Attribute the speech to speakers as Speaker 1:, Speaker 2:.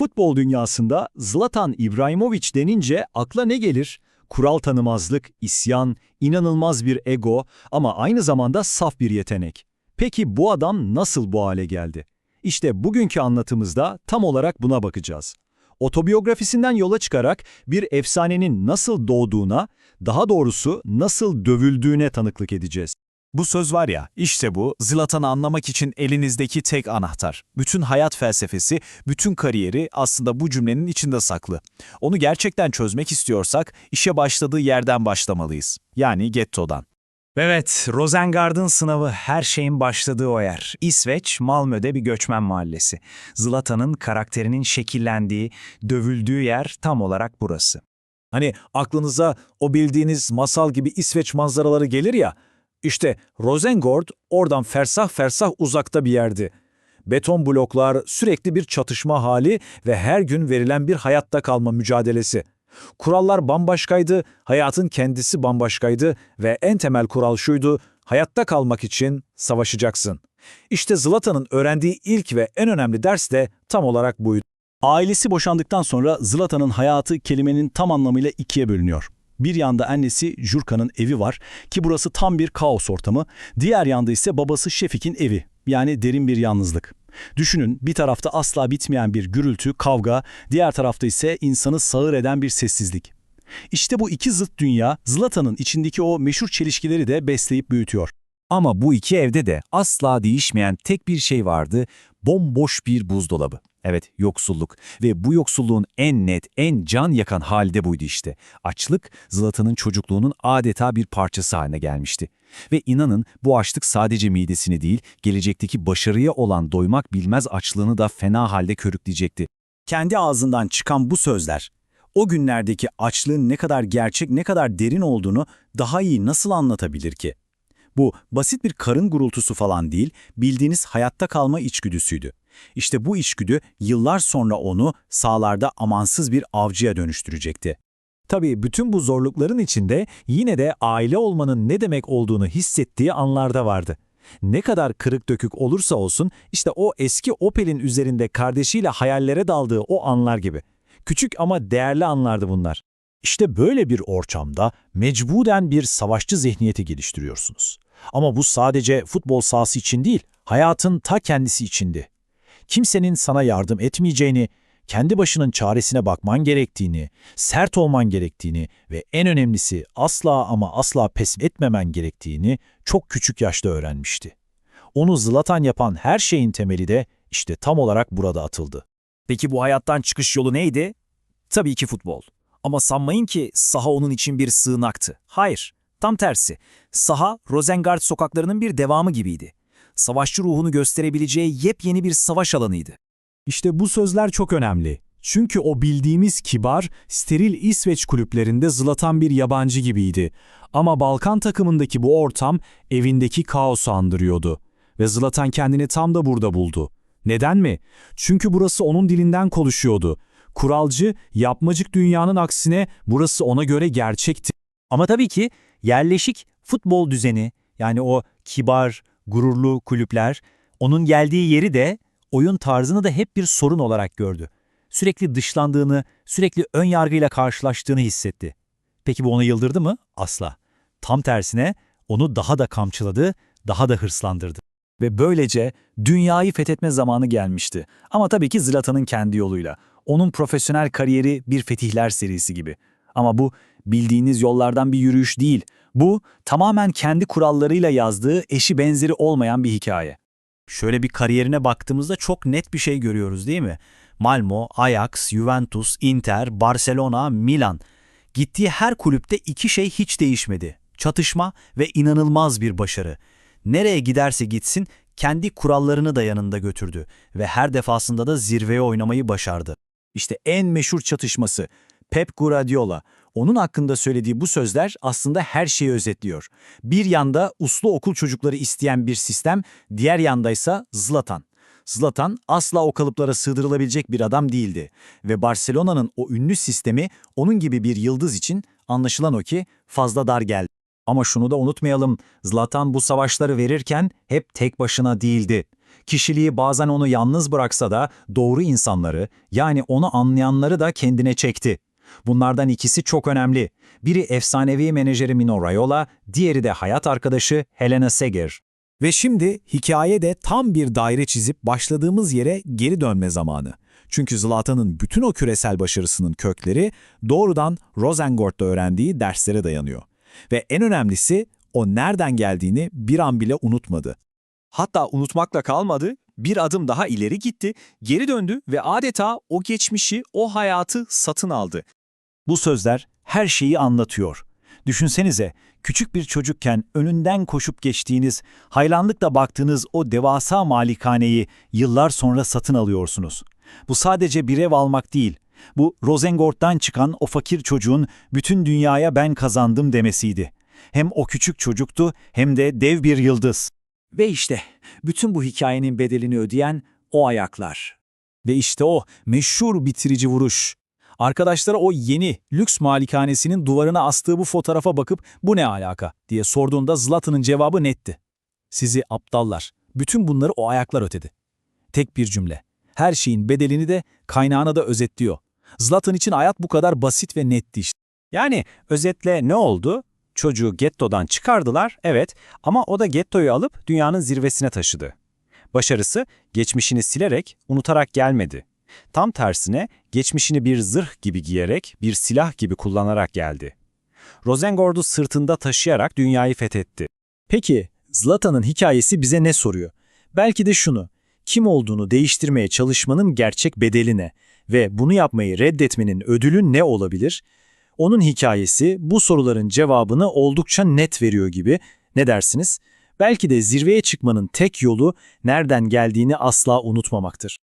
Speaker 1: Futbol dünyasında Zlatan İbrahimovic denince akla ne gelir? Kural tanımazlık, isyan, inanılmaz bir ego ama aynı zamanda saf bir yetenek. Peki bu adam nasıl bu hale geldi? İşte bugünkü anlatımızda tam olarak buna bakacağız. Otobiyografisinden yola çıkarak bir efsanenin nasıl doğduğuna, daha doğrusu nasıl dövüldüğüne tanıklık edeceğiz.
Speaker 2: Bu söz var ya, işte bu, Zlatan'ı anlamak için elinizdeki tek anahtar. Bütün hayat felsefesi, bütün kariyeri aslında bu cümlenin içinde saklı. Onu gerçekten çözmek istiyorsak, işe başladığı yerden başlamalıyız. Yani gettodan.
Speaker 3: Evet, Rosengard'ın sınavı her şeyin başladığı o yer. İsveç, Malmö'de bir göçmen mahallesi. Zlatan'ın karakterinin şekillendiği, dövüldüğü yer tam olarak burası.
Speaker 2: Hani aklınıza o bildiğiniz masal gibi İsveç manzaraları gelir ya, işte Rosengård oradan fersah fersah uzakta bir yerdi. Beton bloklar, sürekli bir çatışma hali ve her gün verilen bir hayatta kalma mücadelesi. Kurallar bambaşkaydı, hayatın kendisi bambaşkaydı ve en temel kural şuydu, hayatta kalmak için savaşacaksın. İşte Zlatan'ın öğrendiği ilk ve en önemli ders de tam olarak buydu.
Speaker 1: Ailesi boşandıktan sonra Zlatan'ın hayatı kelimenin tam anlamıyla ikiye bölünüyor. Bir yanda annesi Jurka'nın evi var ki burası tam bir kaos ortamı. Diğer yanda ise babası Şefik'in evi yani derin bir yalnızlık. Düşünün bir tarafta asla bitmeyen bir gürültü, kavga, diğer tarafta ise insanı sağır eden bir sessizlik. İşte bu iki zıt dünya Zlatan'ın içindeki o meşhur çelişkileri de besleyip büyütüyor.
Speaker 2: Ama bu iki evde de asla değişmeyen tek bir şey vardı, bomboş bir buzdolabı. Evet, yoksulluk ve bu yoksulluğun en net, en can yakan hali de buydu işte. Açlık, Zlatan'ın çocukluğunun adeta bir parçası haline gelmişti. Ve inanın bu açlık sadece midesini değil, gelecekteki başarıya olan doymak bilmez açlığını da fena halde körükleyecekti.
Speaker 4: kendi ağzından çıkan bu sözler, o günlerdeki açlığın ne kadar gerçek, ne kadar derin olduğunu daha iyi nasıl anlatabilir ki? Bu basit bir karın gurultusu falan değil, bildiğiniz hayatta kalma içgüdüsüydü. İşte bu içgüdü yıllar sonra onu sağlarda amansız bir avcıya dönüştürecekti.
Speaker 2: Tabii bütün bu zorlukların içinde yine de aile olmanın ne demek olduğunu hissettiği anlarda vardı. Ne kadar kırık dökük olursa olsun işte o eski Opel'in üzerinde kardeşiyle hayallere daldığı o anlar gibi. Küçük ama değerli anlardı bunlar. İşte böyle bir ortamda mecburen bir savaşçı zihniyeti geliştiriyorsunuz. Ama bu sadece futbol sahası için değil, hayatın ta kendisi içindi. Kimsenin sana yardım etmeyeceğini, kendi başının çaresine bakman gerektiğini, sert olman gerektiğini ve en önemlisi asla ama asla pes etmemen gerektiğini çok küçük yaşta öğrenmişti. Onu zlatan yapan her şeyin temeli de işte tam olarak burada atıldı.
Speaker 3: Peki bu hayattan çıkış yolu neydi? Tabii ki futbol. Ama sanmayın ki saha onun için bir sığınaktı. Hayır, tam tersi. Saha, Rosengard sokaklarının bir devamı gibiydi. Savaşçı ruhunu gösterebileceği yepyeni bir savaş alanıydı.
Speaker 2: İşte bu sözler çok önemli. Çünkü o bildiğimiz kibar, steril İsveç kulüplerinde zlatan bir yabancı gibiydi. Ama Balkan takımındaki bu ortam evindeki kaosu andırıyordu. Ve Zlatan kendini tam da burada buldu. Neden mi? Çünkü burası onun dilinden konuşuyordu. Kuralcı, yapmacık dünyanın aksine burası ona göre gerçekti.
Speaker 5: Ama tabii ki yerleşik futbol düzeni yani o kibar, gururlu kulüpler onun geldiği yeri de oyun tarzını da hep bir sorun olarak gördü. Sürekli dışlandığını, sürekli ön yargıyla karşılaştığını hissetti. Peki bu onu yıldırdı mı? Asla. Tam tersine onu daha da kamçıladı, daha da hırslandırdı.
Speaker 3: Ve böylece dünyayı fethetme zamanı gelmişti. Ama tabii ki Zlatan'ın kendi yoluyla. Onun profesyonel kariyeri bir fetihler serisi gibi. Ama bu bildiğiniz yollardan bir yürüyüş değil. Bu tamamen kendi kurallarıyla yazdığı eşi benzeri olmayan bir hikaye.
Speaker 5: Şöyle bir kariyerine baktığımızda çok net bir şey görüyoruz değil mi? Malmo, Ajax, Juventus, Inter, Barcelona, Milan. Gittiği her kulüpte iki şey hiç değişmedi. Çatışma ve inanılmaz bir başarı. Nereye giderse gitsin kendi kurallarını da yanında götürdü ve her defasında da zirveye oynamayı başardı.
Speaker 4: İşte en meşhur çatışması Pep Guardiola. Onun hakkında söylediği bu sözler aslında her şeyi özetliyor. Bir yanda uslu okul çocukları isteyen bir sistem, diğer yandaysa Zlatan. Zlatan asla o kalıplara sığdırılabilecek bir adam değildi ve Barcelona'nın o ünlü sistemi onun gibi bir yıldız için anlaşılan o ki fazla dar geldi.
Speaker 5: Ama şunu da unutmayalım, Zlatan bu savaşları verirken hep tek başına değildi.
Speaker 2: Kişiliği bazen onu yalnız bıraksa da doğru insanları, yani onu anlayanları da kendine çekti. Bunlardan ikisi çok önemli. Biri efsanevi menajeri Mino Raiola, diğeri de hayat arkadaşı Helena Seger.
Speaker 6: Ve şimdi hikayede tam bir daire çizip başladığımız yere geri dönme zamanı. Çünkü Zlatan'ın bütün o küresel başarısının kökleri doğrudan Rosengård'da öğrendiği derslere dayanıyor. Ve en önemlisi o nereden geldiğini bir an bile unutmadı.
Speaker 4: Hatta unutmakla kalmadı, bir adım daha ileri gitti, geri döndü ve adeta o geçmişi, o hayatı satın aldı.
Speaker 3: Bu sözler her şeyi anlatıyor. Düşünsenize, küçük bir çocukken önünden koşup geçtiğiniz, hayranlıkla baktığınız o devasa malikaneyi yıllar sonra satın alıyorsunuz. Bu sadece bir ev almak değil. Bu Rosengård'dan çıkan o fakir çocuğun bütün dünyaya ben kazandım demesiydi. Hem o küçük çocuktu hem de dev bir yıldız.
Speaker 5: Ve işte bütün bu hikayenin bedelini ödeyen o ayaklar.
Speaker 6: Ve işte o meşhur bitirici vuruş. Arkadaşlara o yeni lüks malikanesinin duvarına astığı bu fotoğrafa bakıp bu ne alaka diye sorduğunda Zlatan'ın cevabı netti. Sizi aptallar. Bütün bunları o ayaklar ötedi. Tek bir cümle. Her şeyin bedelini de kaynağına da özetliyor. Zlatan için hayat bu kadar basit ve netti işte.
Speaker 5: Yani özetle ne oldu? Çocuğu gettodan çıkardılar, evet ama o da gettoyu alıp dünyanın zirvesine taşıdı. Başarısı geçmişini silerek, unutarak gelmedi. Tam tersine geçmişini bir zırh gibi giyerek, bir silah gibi kullanarak geldi. Rosengård'u sırtında taşıyarak dünyayı fethetti.
Speaker 2: Peki, Zlatan'ın hikayesi bize ne soruyor? Belki de şunu, kim olduğunu değiştirmeye çalışmanın gerçek bedeli ne? Ve bunu yapmayı reddetmenin ödülü ne olabilir? Onun hikayesi bu soruların cevabını oldukça net veriyor gibi. Ne dersiniz? Belki de zirveye çıkmanın tek yolu nereden geldiğini asla unutmamaktır.